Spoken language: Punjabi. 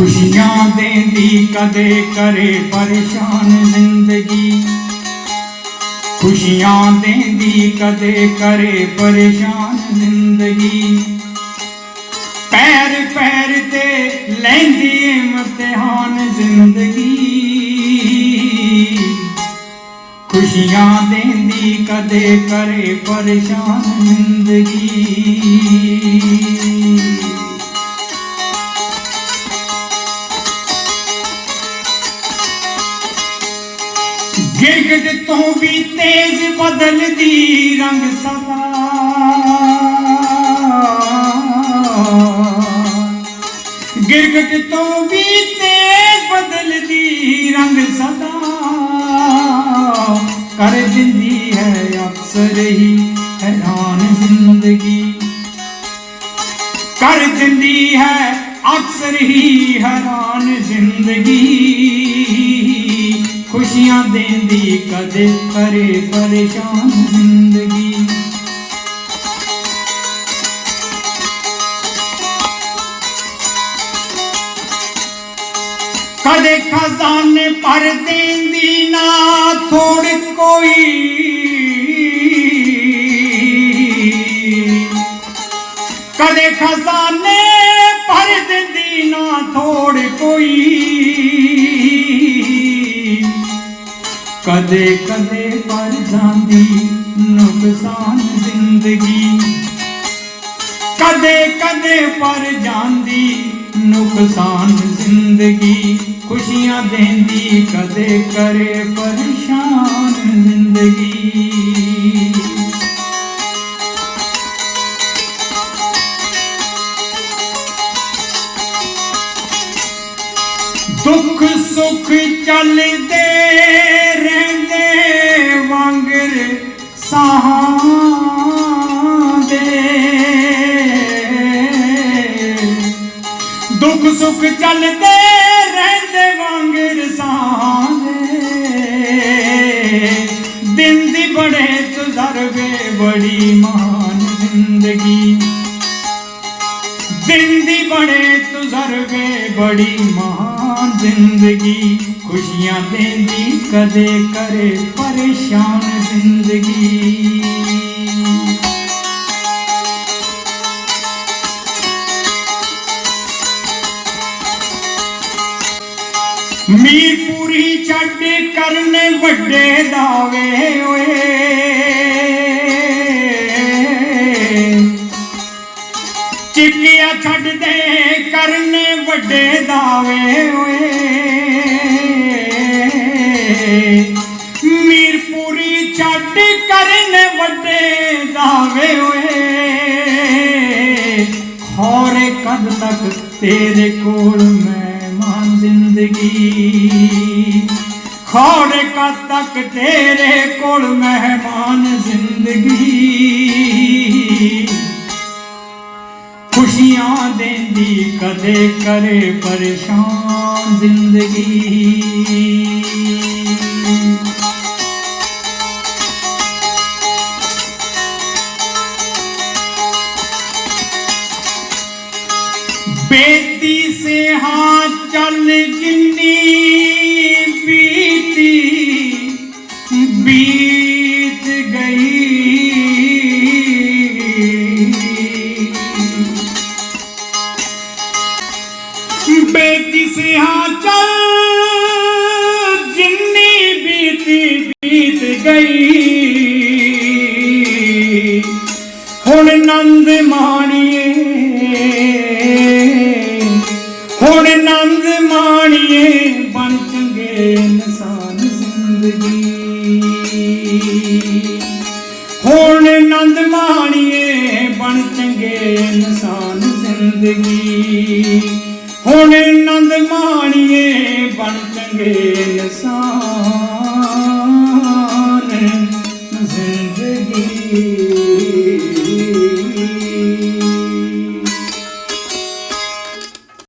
ਖੁਸ਼ੀਆਂ ਦੇਂਦੀ, ਕਦੇ ਕਰੇ ਪਰੇਸ਼ਾਨ ਜ਼ਿੰਦਗੀ। ਖੁਸ਼ੀਆਂ ਦੇਂਦੀ, ਕਦੇ ਕਰੇ ਪਰੇਸ਼ਾਨ ਜ਼ਿੰਦਗੀ। ਪੈਰ ਪੈਰ ਤੇ ਲੈਂਦੀ ਇਮਤਿਹਾਨ ਜ਼ਿੰਦਗੀ। ਖੁਸ਼ੀਆਂ ਦੇਂਦੀ, ਕਦੇ ਕਰੇ ਪਰੇਸ਼ਾਨ ਜ਼ਿੰਦਗੀ। ਗਿਰਗਟ ਤੋਂ ਵੀ ਤੇਜ਼ ਬਦਲਦੀ ਰੰਗ ਸਦਾ ਗਿਰਗਟ ਤੋਂ ਵੀ ਤੇਜ਼ ਬਦਲਦੀ ਰੰਗ ਸਦਾ ਕਰ ਦਿੰਦੀ ਹੈ ਅਕਸਰ ਹੀ ਹੈਰਾਨ ਜ਼ਿੰਦਗੀ। ਕਰ ਦਿੰਦੀ ਹੈ ਅਕਸਰ ਹੀ ਹੈਰਾਨ ਜ਼ਿੰਦਗੀ। ਖੁਸ਼ੀਆਂ ਦੇਂਦੀ ਕਦੇ ਕਰੇ ਪਰੇਸ਼ਾਨ ਜ਼ਿੰਦਗੀ। ਕਦੇ ਖਜ਼ਾਨੇ ਭਰ ਦੇਂਦੀ ਨਾ ਥੋੜ ਕੋਈ। ਕਦੇ ਖਜ਼ਾਨੇ ਭਰ ਦਿੰਦੀ ਨਾ ਥੋੜ ਕੋਈ। ਕਦੇ ਕਦੇ ਪਰ ਜਾਂਦੀ, ਨੁਕਸਾਨ ਜ਼ਿੰਦਗੀ। ਕਦੇ ਕਦੇ ਪਰ ਜਾਂਦੀ, ਨੁਕਸਾਨ ਜ਼ਿੰਦਗੀ। ਖੁਸ਼ੀਆਂ ਦੇਂਦੀ, ਕਦੇ ਕਰੇ ਪਰੇਸ਼ਾਨ ਜ਼ਿੰਦਗੀ। ਦੁੱਖ ਸੁੱਖ ਚੱਲਦੇ ਰਹਿੰਦੇ ਵਾਂਗਰ ਸਾਹਾਂ ਦੇ ਦੁੱਖ ਸੁੱਖ ਚੱਲਦੇ ਰਹਿੰਦੇ ਵਾਂਗਰ ਸਾਹਾਂ ਦੇ ਦਿਨ ਦੀ ਬੜੇ ਤਜਰਬੇ ਬੜੀ ਮਾਨ ਜ਼ਿੰਦਗੀ। ਤਜਰਬੇ ਬੜੀ ਮਹਾਨ ਜ਼ਿੰਦਗੀ। ਖੁਸ਼ੀਆਂ ਦੇਂਦੀ ਕਦੇ ਕਰੇ ਪਰੇਸ਼ਾਨ ਜ਼ਿੰਦਗੀ। ਮੀਰਪੁਰੀ ਛੱਡ ਕਰਨੇ ਵੱਡੇ ਦਾਵੇ ਓਏ ਚਿੱਕਿਆ ਛੱਡ ਦੇ ਕਰਨੇ ਵੱਡੇ ਦਾਵੇ ਓਏ। ਮੀਰਪੁਰੀ ਛੱਡ ਕਰਨ ਵੱਡੇ ਦਾਵੇ ਓਏ। ਖੋਰੇ ਕਦ ਤੱਕ ਤੇਰੇ ਕੋਲ ਮੈਂ ਮਾਨ ਜ਼ਿੰਦਗੀ। ਖੋਰੇ ਕਦ ਤੱਕ ਤੇਰੇ ਕੋਲ ਮਹਿਮਾਨ ਜ਼ਿੰਦਗੀ। ਦੇਂਦੀ ਕਦੇ ਕਰੇ ਪਰੇਸ਼ਾਨ ਜ਼ਿੰਦਗੀ ਬੇਤੀ ਸੇ ਹਾਂ ਚੱਲ ਜਿੰਨੀ ਬੀਤੀ ਬੇਤੀ ਸੇ ਹਾਂ ਜਿੰਨੀ ਬੀਤੀ ਬੀਤ ਗਈ। ਹੁਣ ਨੰਦ ਮਾਣੀਏ, ਹੁਣ ਨੰਦ ਮਾਣੀਏ ਬਣ ਚੰਗੇ ਇਨਸਾਨ ਜ਼ਿੰਦਗੀ। ਹੁਣ ਨੰਦ ਮਾਣੀਏ ਬਣ ਚੰਗੇ ਇਨਸਾਨ ਜ਼ਿੰਦਗੀ। ਹੁਣ ਨੰਦ ਮਾਣੀਏ ਬਣ ਚੰਗੇ ਇਨਸਾਨ।